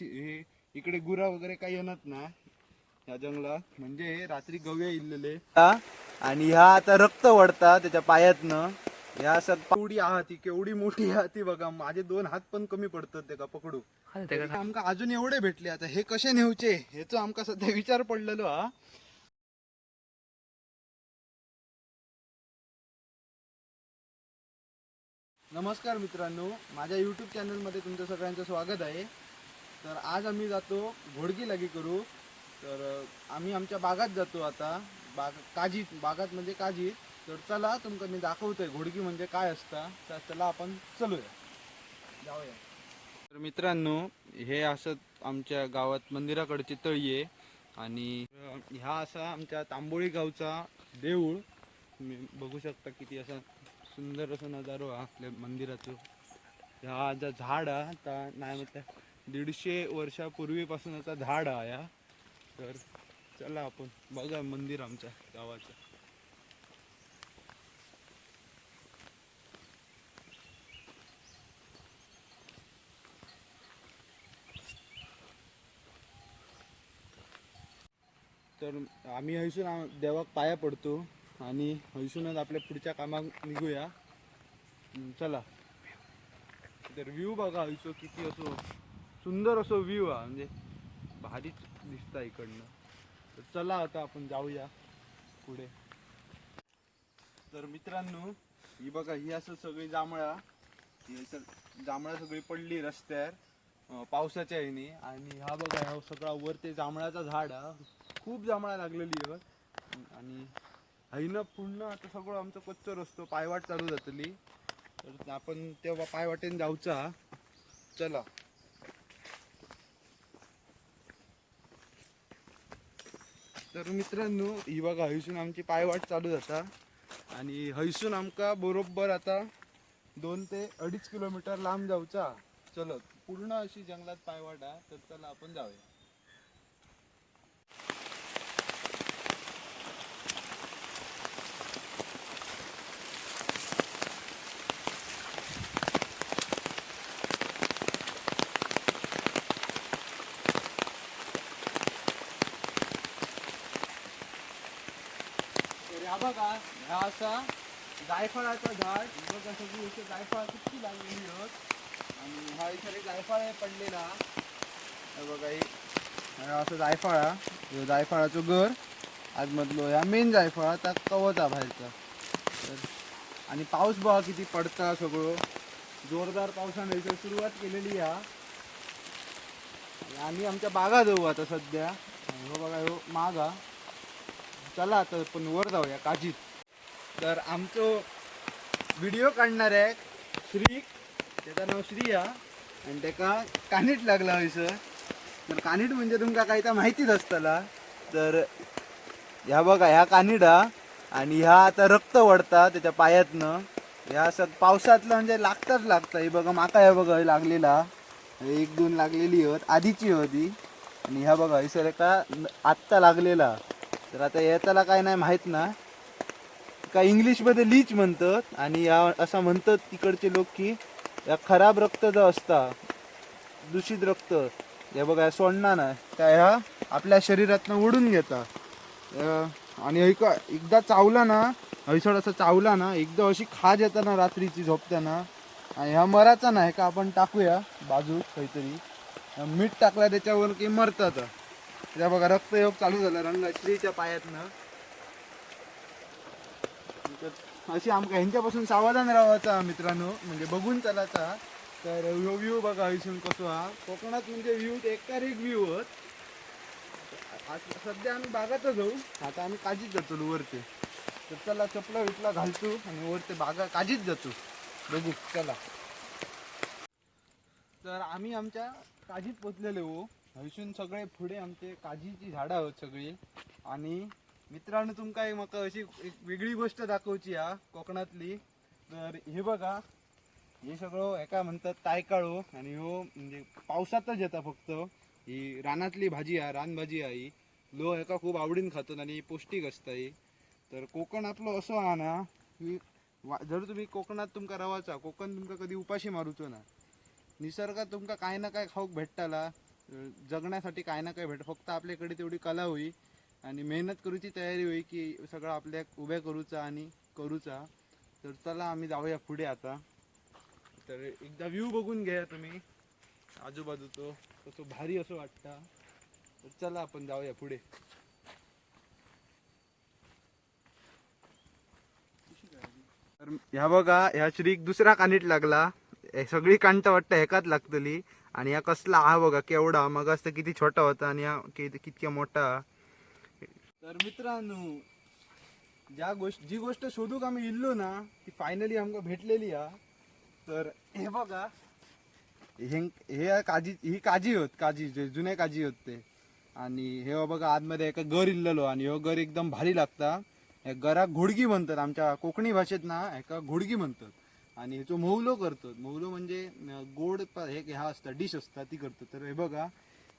हे इकडे गुरा वगैरे काही येणार ना या जंगलात. म्हणजे रात्री गवे इल्लेले. आणि ह्या आता रक्त वडता त्याच्या पायातनं. ह्या असं केवढी आहात केवढी मोठी आहात ती बघा. माझे दोन हात पण कमी पडतात ते का पकडू आमका अजून एवढे भेटले आता. हे कसे नेवचे ह्याच आमका सध्या विचार पडलेलो हा. नमस्कार मित्रांनो. माझ्या यूट्यूब चॅनलमध्ये तुमचं सगळ्यांचं स्वागत आहे. तर आज आम्ही जातो घोडकी लागी करू. तर आम्ही आमच्या बागात जातो आता. बाग काजीत बागात म्हणजे काजीत तर चला तुमका मी दाखवतोय घोडगी म्हणजे काय असता. तर चला आपण चलूया. जाऊया. तर मित्रांनो हे असं आमच्या गावात मंदिराकडची तळी आहे. आणि ह्या असा आमच्या तांबोळी गावचा देऊळ. तुम्ही बघू शकता किती असा सुंदर असं नजारो हा आपल्या मंदिराचं. ह्या जो झाड हा ता नाही म्हटलं दीडशे वर्षापूर्वीपासूनचा झाड हा या. तर चला आपण बघा मंदिर आमच्या गावाचं. तर आम्ही हयसून देवाक पाया पडतो आणि हयसूनच आपल्या पुढच्या कामाक निघूया. चला. तर व्ह्यू बघा हयसो किती असो. सुंदर असं व्ह्यू हा म्हणजे भारीच दिसता इकडनं. तर चला आता आपण जाऊया पुढे. तर मित्रांनो ही बघा ही असं सगळी जांभळा. ही जांभळा सगळी पडली रस्त्यावर पावसाच्या ह्याने. आणि हा बघा हा सगळा वर ते जांभळाचा झाड हा खूप जांभळा लागलेली आहे आणि हैनं पूर्ण आता सगळं आमचं कच्च रस्तो पायवाट चालू जातली तर आपण तेव्हा पायवाटेन जाऊचा. चला. तर मित्रांनो ही बघा हयसून आमची पायवाट चालू जाता आणि हयसून आमका बरोबर आता दोन ते अडीच किलोमीटर लांब जाऊचा. चलत पूर्ण अशी जंगलात पायवाट आहे तर चला आपण जाऊया तर ह्या बघा ह्या असा जायफळाचा झाड. ही बघा सगळी जायफळ किती लागलेली आहेत आणि हा इथे जायफळ आहे पडलेला. बघा ही. असं जायफळ हा. जायफळाचो घर आतमधलो ह्या मेन जायफळ आता कवच हा बाहेरचा. तर आणि पाऊस बघा किती पडता सगळं. जोरदार पावसाने इथे सुरुवात केलेली हा. आणि आम्ही आमच्या बागा जाऊ आता सध्या. हो बघा हो मागा. चला आता पण वर जाऊया काजीत. तर आमचो व्हिडिओ काढणार आहे श्री त्याचं नाव श्री हा आणि त्याका कानीट लागला हयसर तर कानीट म्हणजे तुमका काही तर माहितीच असतला. तर ह्या बघा ह्या कानीट हा आणि ह्या आता रक्त वडता त्याच्या पायातनं. ह्या असं पावसातलं म्हणजे लागताच लागतं. हे बघा माका ह्या बघा हे लागलेला. एक दोन लागलेली होत आधीची होती आणि ह्या बघा हयसर एका आत्ता लागलेला. तर आता याच्याला काय नाही माहीत ना. का इंग्लिशमध्ये लीच म्हणतात आणि या असं म्हणतात तिकडचे लोक की या खराब रक्त जो असता दूषित रक्त हे बघा सोडणार ना त्या ह्या आपल्या शरीरातनं ओढून घेता आणि ऐका एकदा चावला ना हयसड असं चावला ना एकदा अशी खाज येताना रात्रीची झोपताना आणि ह्या मराचा ना हे का आपण टाकूया बाजू काहीतरी. मीठ टाकला त्याच्यावर की मरतात. त्या बघा रक्तयोग चालू झाला रंग श्रीच्या पायातनं. अशी आमका ह्यांच्यापासून सावधान राहायचा मित्रांनो. म्हणजे बघून चलाचा तर ह्यो व्ह्यू बघा हयसून कसो हा. कोकणात म्हणजे व्ह्यू एकार एक व्ह्यू होत. सध्या आम्ही बागातच जाऊ. आता आम्ही काजीत जातो वरते. तर चला चपला विपला घालतो आणि वरते बागा काजीत जातो. बघू चला. तर आम्ही आमच्या काजीत पोचलेले. हो हयसून सगळे पुढे आमचे काजीची झाडं आहोत सगळी. आणि मित्रांनो तुमका एक म्हाका अशी एक वेगळी गोष्ट दाखवची हा कोकणातली. तर हे बघा हे सगळं एका म्हणतात तायकाळो आणि ह्यो म्हणजे पावसातच येता फक्त. ही रानातली भाजी आहे रानभाजी आहे ही. लो एका खूप आवडीन खातात आणि पौष्टिक असता ही. तर कोकण आपलं असं हा ना की वा- जर तुम्ही कोकणात तुमका रवाचा कोकण तुमका कधी उपाशी मारूचो ना निसर्गात तुमका काय ना काय खाऊक भेटताला जगण्यासाठी काय ना काय भेट फक्त आपल्याकडे तेवढी कला होई. आणि मेहनत करूची तयारी होई की सगळं आपल्या उभ्या करूचा आणि करूचा. तर चला आम्ही जाऊया पुढे आता. तर एकदा व्ह्यू बघून घ्या तुम्ही. आजूबाजूचो कसं भारी असं वाटतं. तर चला आपण जाऊया पुढे. तर ह्या बघा ह्या श्रीक दुसरा कानीट लागला. सगळी कांट वाटतं एकाच लागतली. आणि ह्या कसला हा बघा केवढा. मग असतं किती छोटा होता आणि हा कितक्या मोठा. तर मित्रांनो ज्या गोष्ट जी गोष्ट शोधूक आम्ही इल्लो ना ती फायनली आमका भेटलेली हा. तर हे बघा हे हे काजी ही काजी होत काजी जे जुने काजी होत ते. आणि हे हो बघा आतमध्ये एका घर इल्लेलो आणि हो घर एकदम भारी लागता. या घराक घोडगी म्हणतात आमच्या कोकणी भाषेत ना एका घोडगी म्हणतात. आणि ह्याचो मौलो करतात. मौलो म्हणजे गोड हे ह्या असता डिश असता ती करतात. तर हे बघा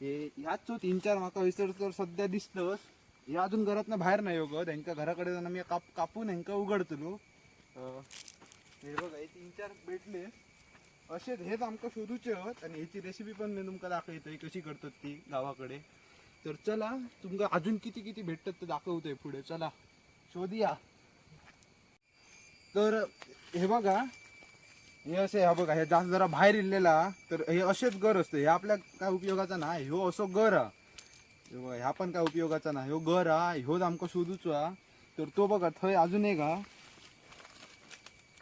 हे ह्याच तीन चार माका विसर तर सध्या दिसतच. हे अजून घरातनं बाहेर नाही हो योग त्यांच्या घराकडे जाऊन मी काप कापून ह्यांका उघडतलो. अं, हे बघा हे तीन चार भेटले. असेच हेच आमका शोधूचे आहोत आणि ह्याची रेसिपी पण मी तुमका दाखवतोय कशी करतात ती गावाकडे. तर चला तुमका अजून किती किती भेटतात ते दाखवतोय पुढे. चला शोधूया. तर हे बघा हे असे हा बघा हे जास्त जरा बाहेर इल्लेला तर हे असेच घर असते. हे आपल्या काय उपयोगाचा ना ह्यो असो घर. हा ह्या पण काय उपयोगाचा ना हो, ह्यो घर हा ह्योच आमका शोधूचो हा. तर तो बघा थंय अजून एक हा.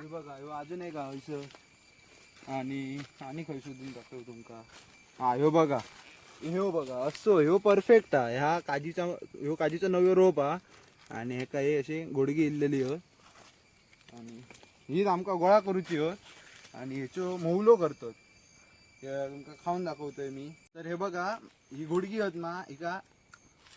हे बघा ह्यो अजून एक हा हयसर. आणि आणि खंय शोधून दाखव तुमका. हा ह्यो बघा. ह्यो बघा असो ह्यो परफेक्ट हा. ह्या काजीचा ह्यो काजीचा नव्यो रोप हा. आणि हे अशी घोडगी इल्लेली हो. आणि हीच आमका गोळा करूची हो. आणि ह्याच्यो मौलो करतात. हे तुमका खाऊन दाखवतोय मी. तर हे बघा ही गुडगी होत ना हिका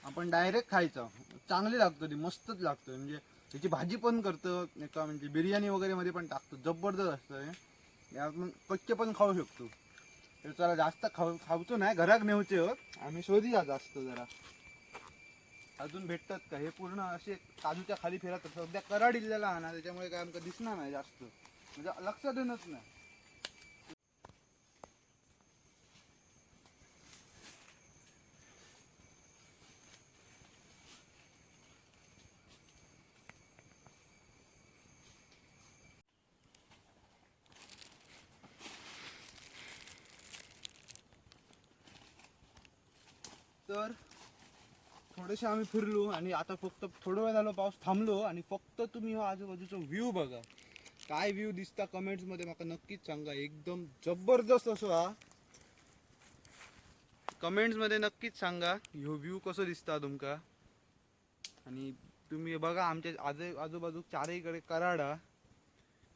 आपण डायरेक्ट खायचं. चांगली लागतो ती मस्तच लागतं. म्हणजे त्याची भाजी पण करतो एका म्हणजे बिर्याणी वगैरे मध्ये पण टाकतो. जबरदस्त असतं हे. आपण कच्चे पण खाऊ शकतो. तर चला जास्त खाऊ खावतो नाही घरात नेऊचे होत आम्ही शोधूया जास्त जरा. अजून भेटतात का? हे पूर्ण असे काजूच्या खाली फिरत सध्या कराड इल्लेला हा ना त्याच्यामुळे काय आमचं दिसणार नाही जास्त. म्हणजे लक्षात येणच नाही. तर थोडेसे आम्ही फिरलो आणि आता फक्त थोडं वेळ झालो पाऊस थांबलो आणि फक्त तुम्ही हो आजूबाजूचा व्ह्यू बघा. काय व्ह्यू दिसता कमेंट्समध्ये मला नक्कीच सांगा. एकदम जबरदस्त असो हा. कमेंट्समध्ये नक्कीच सांगा ह्यो व्ह्यू कसो दिसता तुमका. आणि तुम्ही बघा आमच्या आजू आजूबाजू चारहीकडे कराडा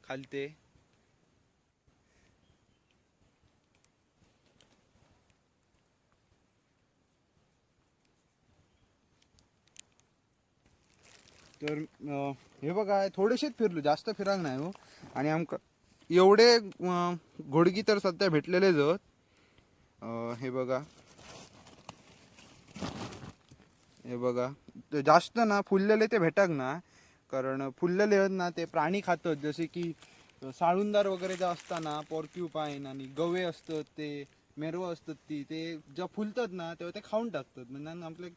खालते. तर अं, हे बघा थोडेसेच फिरलो जास्त फिराक नाही हो. आणि आमका एवढे अं, घोडगी तर सध्या भेटलेलेच जत अं, हे बघा. हे बघा. ते जास्त ना फुललेले ते भेटाक ना. कारण फुललेले आहेत ना ते प्राणी खातात. जसे की साळुंदार वगैरे जे असताना पॉर्क्युपाईन आणि गवे असतात ते मेरवं असतात ती ते जेव्हा फुलतात ना तेव्हा ते खाऊन टाकतात. म्हणजे आपले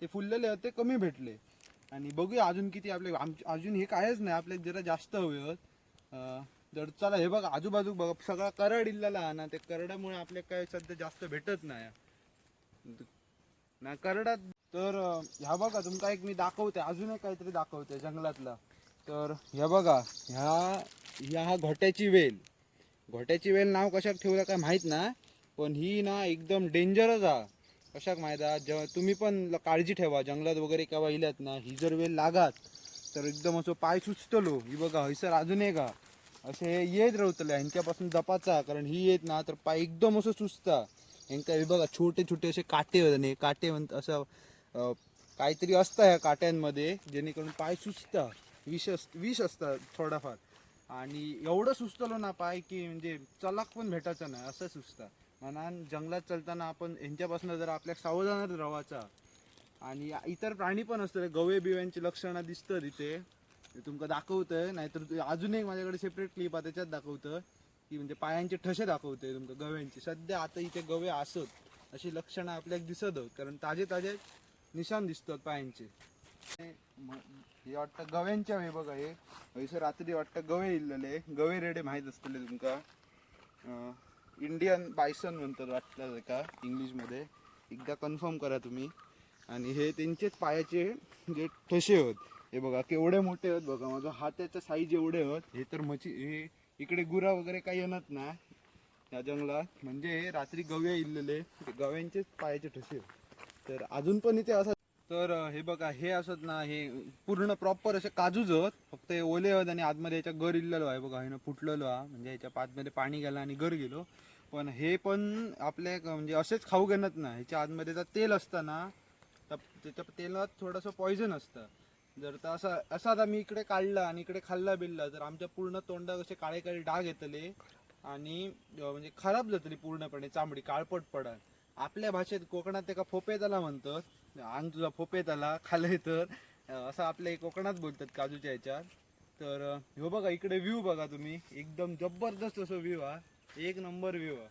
ते फुललेले आहेत ते कमी भेटले. आणि बघूया अजून किती आपले आम अजून हे कायच नाही आपल्याला जरा जास्त हवे आहेत. तर चला हे बघा आजूबाजू बघा सगळा करड इल्लेला आहे ना ते करडामुळे आपल्या काय सध्या जास्त भेटत नाही. ना करडात तर ह्या बघा तुमका एक मी दाखवते अजून एक काहीतरी दाखवते जंगलातला. तर ह्या बघा ह्या ह्या घोट्याची वेल. घोट्याची वेल नाव कशाक ठेवलं काय माहीत ना पण ही ना एकदम डेंजरच हा कशाक माहीत आहा? जेव्हा तुम्ही पण ल- काळजी ठेवा. जंगलात वगैरे केव्हा इल्यात ना ही जर वेल लागात तर एकदम असं पाय सुचतलो. ही बघा हयसर अजून एक हा असे हे येत रवतले ह्यांच्यापासून जपाचा कारण ही येत ना तर पाय एकदम असं सुचता. ह्यांका हे बघा छोटे छोटे असे काटे होते हे काटे म्हणत असं अं, काहीतरी असतं ह्या काट्यांमध्ये जेणेकरून पाय सुचता. विष अस विष असतं थोडाफार. आणि एवढं सुचतलो ना पाय की म्हणजे चलाक पण भेटायचं नाही असं सुचता. म्हणून जंगलात चलताना आपण यांच्यापासून जर आपल्या सावधानच रवाचा. आणि इतर प्राणी पण असतात. गवे बिव्यांची लक्षणं दिसतं इथे. तुमकां तुमका दाखवतंय. नाहीतर अजून एक माझ्याकडे सेपरेट क्लिप आहे त्याच्यात दाखवतं की म्हणजे पायांचे ठसे दाखवते तुमका गव्यांची. सध्या आता इथे गवे असत अशी लक्षणं आपल्याक दिसत होत कारण ताजे ताजे निशाण दिसतात पायांचे. हे वाटतं गव्यांच्या वे बघा हे. हयसर रात्री वाटतं गवे इल्लेले. गवे रेडे माहीत असतले तुमका. इंडियन बायसन म्हणतात वाटलं तेका इंग्लिशमध्ये एकदा कन्फर्म करा तुम्ही. आणि हे त्यांचेच पायाचे जे ठसे होत हे बघा केवढे मोठे होत बघा. माझा हाताच्या साईज एवढे होत. हे तर मची हे इकडे गुरा वगैरे काही येणार ना. या जंगलात. म्हणजे रात्री गवे इल्लेले गव्यांचेच पायाचे ठसे होत. तर अजून पण इथे असं तर हे बघा हे असत ना हे पूर्ण प्रॉपर असे काजूच होत फक्त हे ओले होत आणि आतमध्ये याच्या गर इल्लेलो आहे बघा हे फुटलेलो हा म्हणजे याच्या आतमध्ये पाणी गेलं आणि गर गेलो. पण हे पण आपल्या म्हणजे असेच खाऊ घेणत ना ह्याच्या आतमध्ये तर तेल असतं ना तर त्याच्या तेलात थोडंसं पॉयझन असतं. जर तर असं असं आता मी इकडे काढला आणि इकडे खाल्ला बिल्ला तर आमच्या पूर्ण तोंडात असे काळे काळे डाग येतले आणि म्हणजे खराब जातली पूर्णपणे चामडी काळपट पडत. आपल्या भाषेत कोकणात त्याला फोपे त्याला म्हणतात अंग तुझा फोपेत आला खाल्ले तर. असं आपल्या कोकणात बोलतात काजूच्या ह्याच्यात. तर ह्यो बघा इकडे व्ह्यू बघा तुम्ही. एकदम जबरदस्त असं व्ह्यू हा. एक नंबर व्ह्यू हा.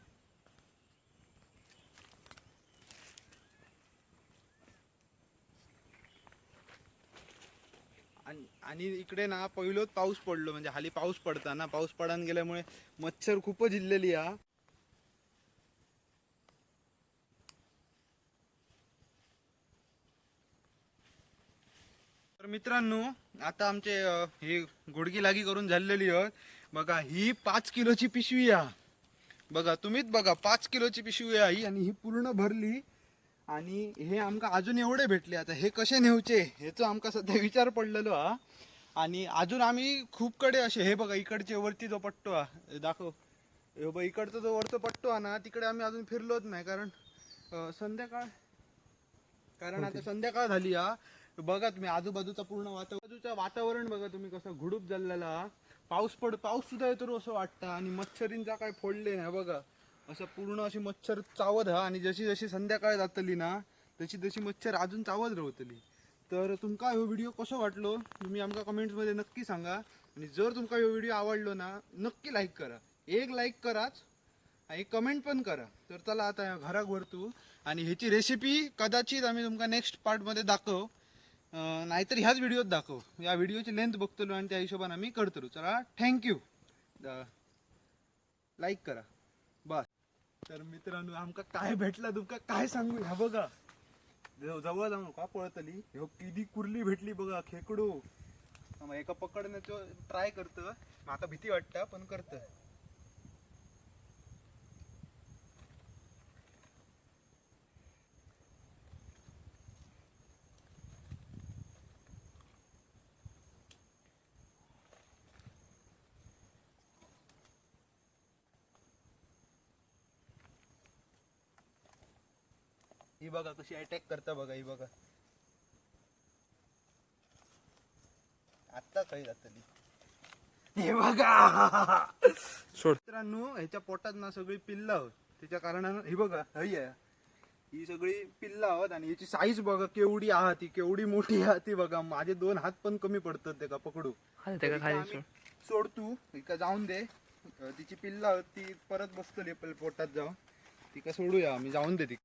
आणि इकडे ना पहिलोच पाऊस पडलो. म्हणजे हाली पाऊस पडताना. पाऊस पडान गेल्यामुळे मच्छर खूपच इल्लेली हा. तर मित्रांनो आता आमचे अं, हे गुडगी लागी करून झालेली आहेत. बघा ही पाच किलोची पिशवी आहे. बघा तुम्हीच बघा पाच किलोची पिशवी आहे ही आणि ही पूर्ण भरली. आणि हे आमका अजून एवढे भेटले. आता हे कसे नेवचे ह्याचं आमका सध्या विचार पडलेलो हा. आणि अजून आम्ही खूप कडे असे हे बघा इकडचे वरती जो पट्टो हा हे दाखव. हे बघ इकडचा जो वरचा पट्टो हा ना तिकडे आम्ही अजून फिरलोच नाही कारण अं, संध्याकाळ. कारण आता संध्याकाळ झाली हा. बघा तुम्ही आजूबाजूचा पूर्ण वातावरणाचं वातावरण बघा तुम्ही कसं घुडूप झालेला पाऊस पड पाऊस सुद्धा येतो असं वाटतं. आणि मच्छरींचा काय फोडले नाही बघा. असं पूर्ण अशी मच्छर चावत हा. आणि जशी जशी संध्याकाळ जातली ना तशी तशी मच्छर अजून चावत रवतली. तर तुमका ह्यो व्हिडिओ कसो वाटलो? तुम्ही आमका कमेंट्समध्ये नक्की सांगा. आणि जर तुमका ह्यो व्हिडिओ आवडलो ना नक्की लाईक करा. एक लाईक कराच आणि कमेंट पण करा. तर चला आता घराक वरतू आणि ह्याची रेसिपी कदाचित आम्ही तुमका नेक्स्ट पार्टमध्ये दाखव. नाहीतर ह्याच व्हिडिओत दाखव. या व्हिडिओची लेंथ बघतलो आणि त्या हिशोबाने आम्ही करतलो. चला थँक्यू लाईक करा. बस. तर मित्रांनो आमका काय भेटला तुमका? काय सांगू? ह्या बघा. जवळ जाऊ नका पळतली? ह्यो किती कुर्ली भेटली बघा खेकडू. एका पकडण्याचं ट्राय करतं. माका भीती वाटतं पण करतं. ही बघा कशी अटॅक करता बघा ही बघा. आता काही जातली हे बघा. सोड. मित्रांनो ह्याच्या पोटात ना सगळी पिल्ला आहोत. त्याच्या कारणानं ही बघा हई आहे. ही सगळी पिल्ला आहोत आणि याची साईज बघा केवढी आहात ती केवढी मोठी आहात ती बघा. माझे दोन हात पण कमी पडतात पकडू. त्याका इथं खाली आम्ही सोडतू इका जाऊन दे. तिची पिल्ला आहोत ती परत आपल्या पोटात जाऊन. तिका सोडूया आम्ही जाऊन दे ती.